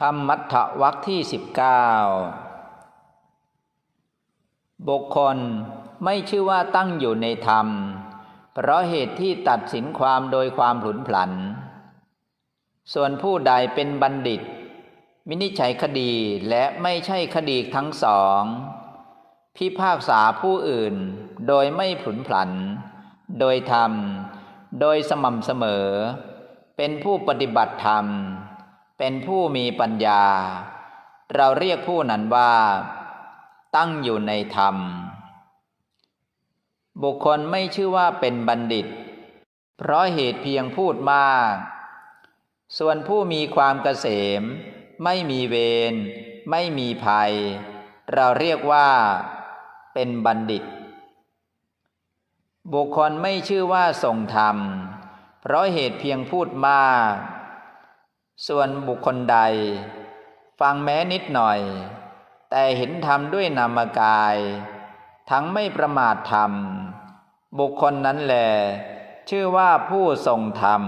ธรรมมัทธวักที่สิบเก้าบุคคลไม่ชื่อว่าตั้งอยู่ในธรรม เพราะเหตุที่ตัดสินความโดยความผลุนผัน ส่วนผู้ใดเป็นบัณฑิตวินิจฉัยคดีและไม่ใช่คดีทั้งสอง พิพากษาผู้อื่นโดยไม่ผลุนผัน โดยธรรม โดยสม่ำเสมอ เป็นผู้ปฏิบัติธรรม เป็นผู้มีปัญญา เราเรียกผู้นั้นว่า ตั้งอยู่ในธรรม บุคคลไม่ชื่อว่าเป็นบัณฑิต เพราะเหตุเพียงพูดมาก ส่วนผู้มีความเกษม ไม่มีเวร ไม่มีภัย เราเรียกว่า เป็นบัณฑิต บุคคลไม่ชื่อว่าทรงธรรม เพราะเหตุเพียงพูดมาก ส่วนบุคคลใด ฟังแม้นิดหน่อย แต่เห็นธรรมด้วยนามกาย ทั้งไม่ประมาทธรรม บุคคลนั้นแหลชื่อว่าผู้ทรงธรรม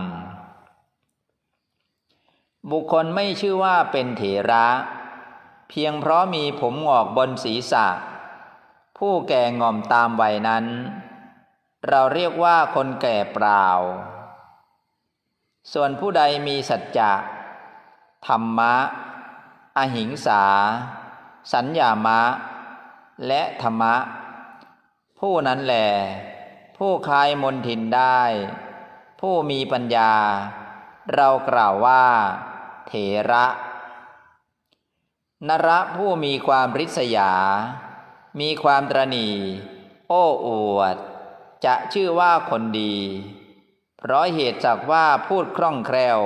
บุคคลไม่ชื่อว่าเป็นเถระ เพียงเพราะมีผมหงอกบนศีรษะ ผู้แก่ง่อมตามวัยนั้น เราเรียกว่าคนแก่เปล่า ส่วนผู้ใดมีสัจจะ ธรรมะ อหิงสา สัญญามะ และธรรมะ ผู้นั้นแหลผู้คลายมนทินได้ ผู้มีปัญญา เรากล่าวว่า เถระ นระผู้มีความริษยา มีความตรณีโอ้อวด จะชื่อว่าคนดี เพราะเหตุจากว่าพูดคล่องแคล่ว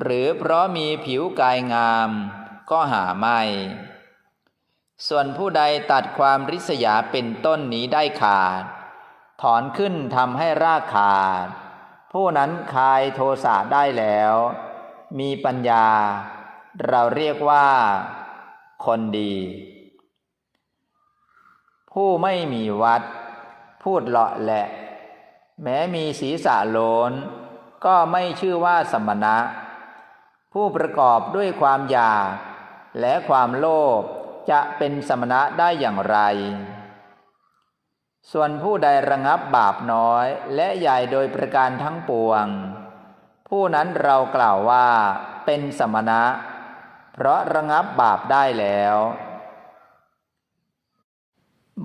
หรือเพราะมีผิวกายงามก็หาไม่ ส่วนผู้ใดตัดความริษยาเป็นต้นนี้ได้ขาด ถอนขึ้นทำให้รากขาด ผู้นั้นคลายโทสะได้แล้ว มีปัญญา เราเรียกว่า คนดี ผู้ไม่มีวัด พูดเลาะแหละ แม้มีศีรษะโลนก็ไม่ชื่อว่าสมณะ ผู้ประกอบด้วยความอยาก และความโลภจะเป็นสมณะได้อย่างไร ส่วนผู้ใดระงับบาปน้อยและใหญ่โดยประการทั้งปวง ผู้นั้นเรากล่าวว่าเป็นสมณะ เพราะระงับบาปได้แล้ว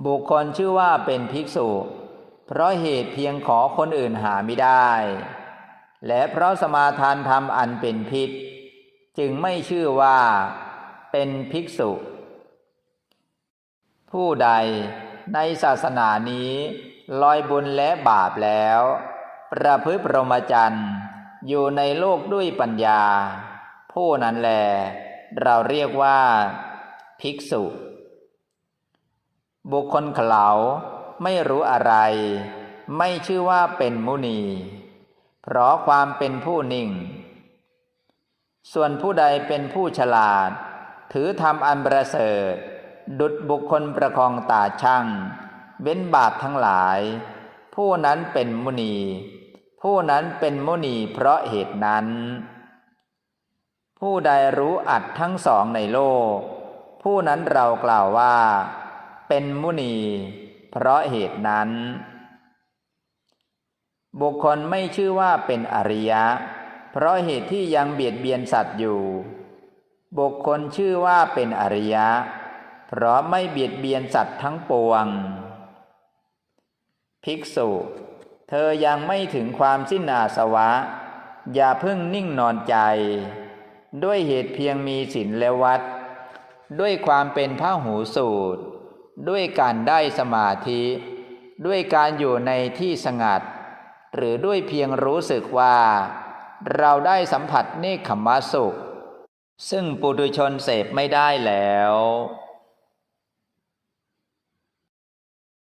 บุคคลชื่อว่าเป็นภิกษุ เพราะเหตุเพียงขอคนอื่นหาไม่ได้ และเพราะสมาทานธรรมอันเป็นพิษ จึงไม่ชื่อว่าเป็นภิกษุ ผู้ใดในศาสนานี้ลอยบุญและบาปแล้ว ประพฤติพรหมจรรย์อยู่ในโลกด้วยปัญญา ผู้นั้นแหลเราเรียกว่า ภิกษุ บุคคลเขลาไม่รู้อะไร ไม่ชื่อว่าเป็นมุนี เพราะความเป็นผู้นิ่ง ส่วนผู้ใดเป็นผู้ฉลาด ถือธรรมอันประเสริฐ ดุดบุคคลประคองตาช่างเว้นบาปทั้งหลาย ผู้นั้นเป็นมุนี ผู้นั้นเป็นมุนีเพราะเหตุนั้น ผู้ใดรู้อัดทั้งสองในโลก ผู้นั้นเรากล่าวว่า เป็นมุนี เพราะเหตุนั้น บุคคลไม่ชื่อว่าเป็นอริยะเพราะเหตุที่ยังเบียดเบียนสัตว์อยู่ บุคคลชื่อว่าเป็นอริยะ เพราะไม่เบียดเบียนสัตว์ทั้งปวง ภิกษุ เธอยังไม่ถึงความสิ้นอาสวะ อย่าเพิ่งนิ่งนอนใจ ด้วยเหตุเพียงมีศีลและวัด ด้วยความเป็นพระหูสูตร ด้วยการได้สมาธิ ด้วยการอยู่ในที่สงัด หรือด้วยเพียงรู้สึกว่า เราได้สัมผัสเนคขมัสุข ซึ่งปุถุชนเสพไม่ได้แล้ว